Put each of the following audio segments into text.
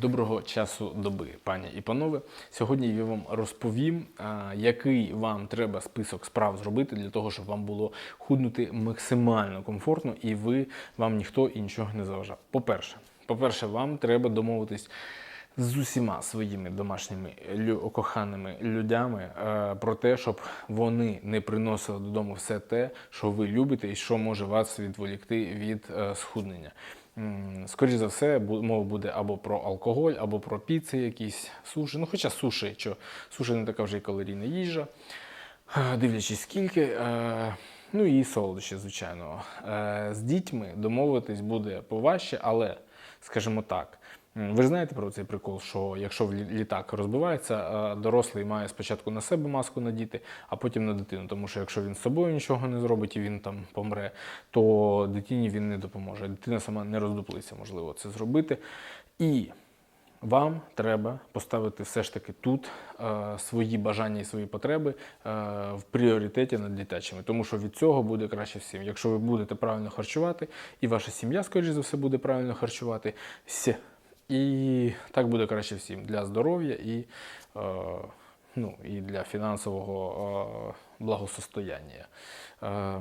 Доброго часу доби, пані і панове. Сьогодні я вам розповім, який вам треба список справ зробити для того, щоб вам було худнути максимально комфортно і ви вам ніхто і нічого не заважав. По-перше, по-перше, вам треба домовитись з усіма своїми домашніми лю- коханими людями е, про те, щоб вони не приносили додому все те, що ви любите, і що може вас відволікти від е, схуднення. Скоріше за все, мова буде або про алкоголь, або про піци, якісь суші. Ну, хоча суші, що суші не така вже й калорійна їжа, Е, дивлячись скільки. Е, Ну і солодощі, звичайно. Е, З дітьми домовитись буде поважче, але, скажімо так, ви ж знаєте про цей прикол, що якщо літак розбивається, дорослий має спочатку на себе маску надіти, а потім на дитину. Тому що якщо він з собою нічого не зробить і він там помре, то дитині він не допоможе. Дитина сама не роздуплиться, можливо, це зробити. І вам треба поставити все ж таки тут е, свої бажання і свої потреби е, в пріоритеті над дитячими, тому що від цього буде краще всім. Якщо ви будете правильно харчувати, і ваша сім'я, скоріш за все, буде правильно харчувати, і так буде краще всім для здоров'я і, е, ну, і для фінансового е, благосостояння. Е,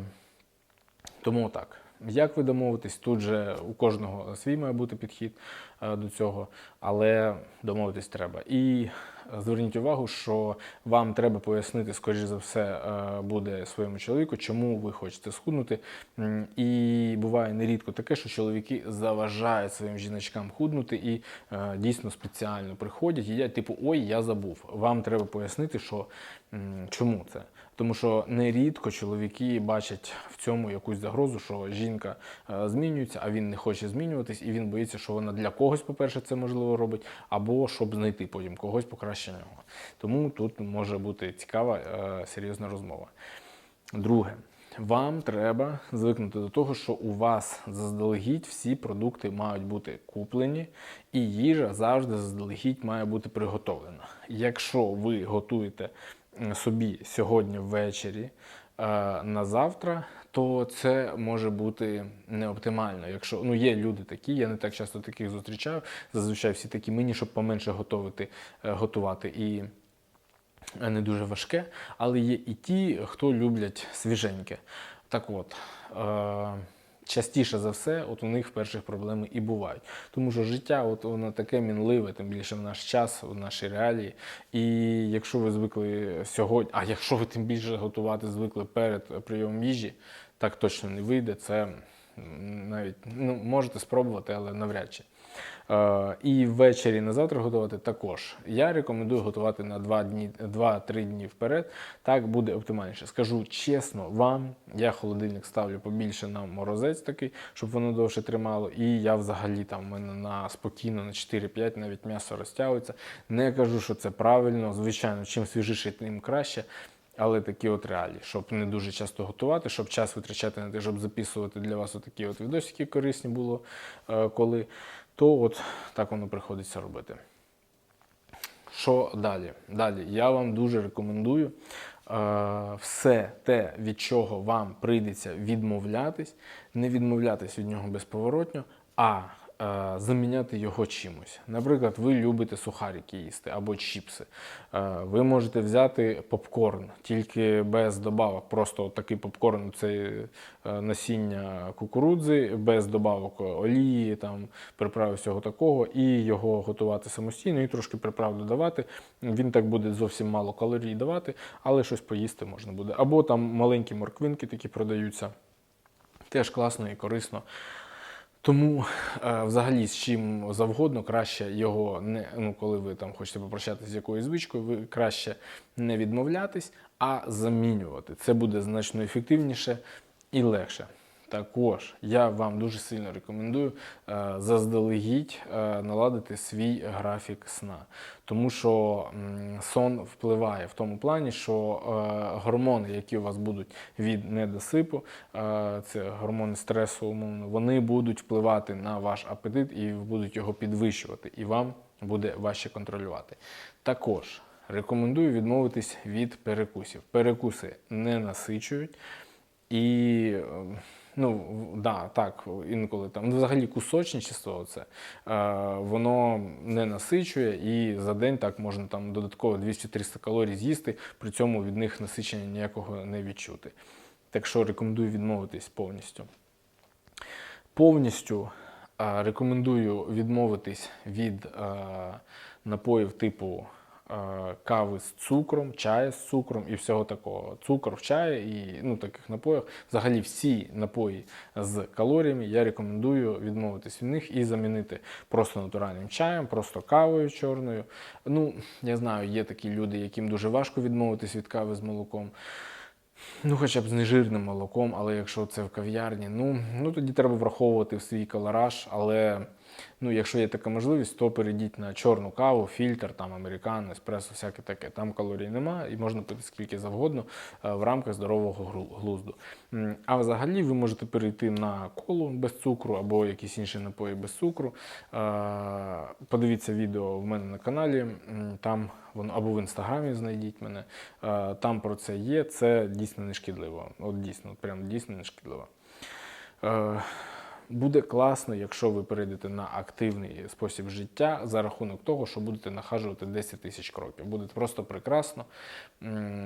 тому так. Як ви домовитесь, тут же у кожного свій має бути підхід е, до цього, але домовитись треба. І зверніть увагу, що вам треба пояснити, скоріш за все, е, буде своєму чоловіку, чому ви хочете схуднути. І буває нерідко таке, що чоловіки заважають своїм жіночкам худнути і е, дійсно спеціально приходять і їдять, типу, ой, я забув. Вам треба пояснити, що чому це. Тому що нерідко чоловіки бачать в цьому якусь загрозу, що жінка е, змінюється, а він не хоче змінюватись, і він боїться, що вона для когось, по-перше, це можливо робить, або щоб знайти потім когось покраще нього. Тому тут може бути цікава е, серйозна розмова. Друге, вам треба звикнути до того, що у вас заздалегідь всі продукти мають бути куплені, і їжа завжди заздалегідь має бути приготовлена. Якщо ви готуєте собі сьогодні ввечері е, на завтра, то це може бути не оптимально. Якщо ну є люди такі, я не так часто таких зустрічаю. Зазвичай всі такі мені, щоб поменше готувати, е, готувати і е, не дуже важке, але є і ті, хто люблять свіженьке. Так от, е, частіше за все, от у них перших проблеми і бувають. Тому що життя, от воно таке мінливе, тим більше в наш час, в нашій реалії. І якщо ви звикли сьогодні, а якщо ви тим більше готувати звикли перед прийомом їжі, так точно не вийде. Це навіть ну, можете спробувати, але навряд чи. Е, і ввечері на завтра готувати також. Я рекомендую готувати на 2 дні, 2-3 дні вперед. Так буде оптимальніше. Скажу чесно вам, я холодильник ставлю побільше на морозець такий, щоб воно довше тримало. І я взагалі там в мене на спокійно на 4-5 навіть м'ясо розтягується. Не кажу, що це правильно. Звичайно, чим свіжіше, тим краще. Але такі от реалії, щоб не дуже часто готувати, щоб час витрачати на те, щоб записувати для вас такі от відосики корисні було е, коли, то от так воно приходиться робити. Що далі? Далі я вам дуже рекомендую е, все те, від чого вам прийдеться відмовлятись, не відмовлятись від нього безповоротньо, а заміняти його чимось. Наприклад, ви любите сухарики їсти або чіпси. Е, ви можете взяти попкорн, тільки без добавок. Просто такий попкорн це е, насіння кукурудзи, без добавок олії, там, приправи всього такого, і його готувати самостійно, і трошки приправ додавати. Він так буде зовсім мало калорій давати, але щось поїсти можна буде. Або там маленькі морквинки такі продаються. Теж класно і корисно. Тому е, взагалі з чим завгодно краще його не ну, коли ви там хочете попрощатися з якоюсь звичкою, ви краще не відмовлятись, а замінювати. Це буде значно ефективніше і легше. Також я вам дуже сильно рекомендую е, заздалегідь е, наладити свій графік сна, тому що сон впливає в тому плані, що е, гормони, які у вас будуть від недосипу, це гормони стресу, умовно, вони будуть впливати на ваш апетит і будуть його підвищувати, і вам буде важче контролювати. Також рекомендую відмовитись від перекусів. Перекуси не насичують. І е, Ну, да, так, інколи там. Ну, взагалі кусочничество це, е, воно не насичує, і за день так можна там додатково 200-300 калорій з'їсти, при цьому від них насичення ніякого не відчути. Так що рекомендую відмовитись повністю. Повністю е, рекомендую відмовитись від е, напоїв типу кави з цукром, чаю з цукром і всього такого. Цукор в чаї і ну, таких напоях. Взагалі всі напої з калоріями я рекомендую відмовитись від них і замінити просто натуральним чаєм, просто кавою чорною. Ну, я знаю, є такі люди, яким дуже важко відмовитись від кави з молоком. Ну, хоча б з нежирним молоком, але якщо це в кав'ярні, ну, ну тоді треба враховувати в свій колораж. Але ну, якщо є така можливість, то перейдіть на чорну каву, фільтр, там американо, еспресо, всяке таке. Там калорій немає і можна пити скільки завгодно е, в рамках здорового глузду. А взагалі ви можете перейти на колу без цукру або якісь інші напої без цукру. Е, Подивіться відео в мене на каналі. Там або в інстаграмі знайдіть мене. Е, Там про це є. Це дійсно не шкідливо. От дійсно, прям дійсно не шкідливо. Буде класно, якщо ви перейдете на активний спосіб життя за рахунок того, що будете нахажувати 10 тисяч кроків. Буде просто прекрасно.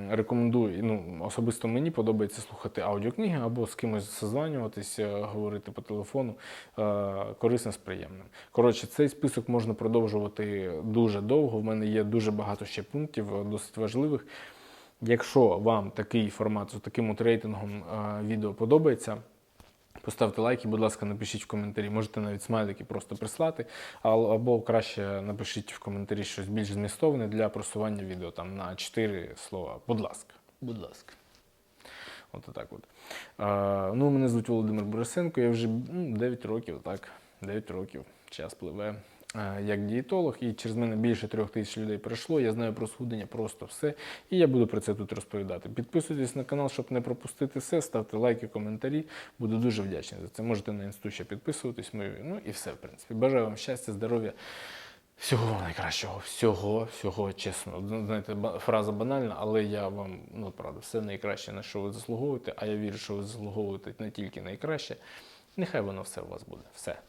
Рекомендую, ну, особисто мені подобається слухати аудіокниги або з кимось созванюватись, е, говорити по телефону. Е, Корисно з приємним. Коротше, цей список можна продовжувати дуже довго. В мене є дуже багато ще пунктів, е, досить важливих. Якщо вам такий формат з таким от рейтингом відео подобається, Поставте лайки, будь ласка, напишіть в коментарі. Можете навіть смайлики просто прислати, або краще напишіть в коментарі щось більш змістовне для просування відео там на 4 слова. Будь ласка, будь ласка. От так от. Е, ну, мене звуть Володимир Борисенко, я вже ну, 9 років, так, 9 років, час пливе. Е, Як дієтолог, і через мене більше трьох тисяч людей пройшло. Я знаю про схудення просто все. І я буду про це тут розповідати. Підписуйтесь на канал, щоб не пропустити все. Ставте лайки, коментарі. Буду дуже вдячний за це. Можете на інсту ще підписуватись. Мою. Ну і все, в принципі. Бажаю вам щастя, здоров'я. Всього вам найкращого, всього, всього чесно. Знаєте, фраза банальна, але я вам, ну правда, все найкраще, на що ви заслуговуєте, а я вірю, що ви заслуговуєте не тільки найкраще. Нехай воно все у вас буде. Все.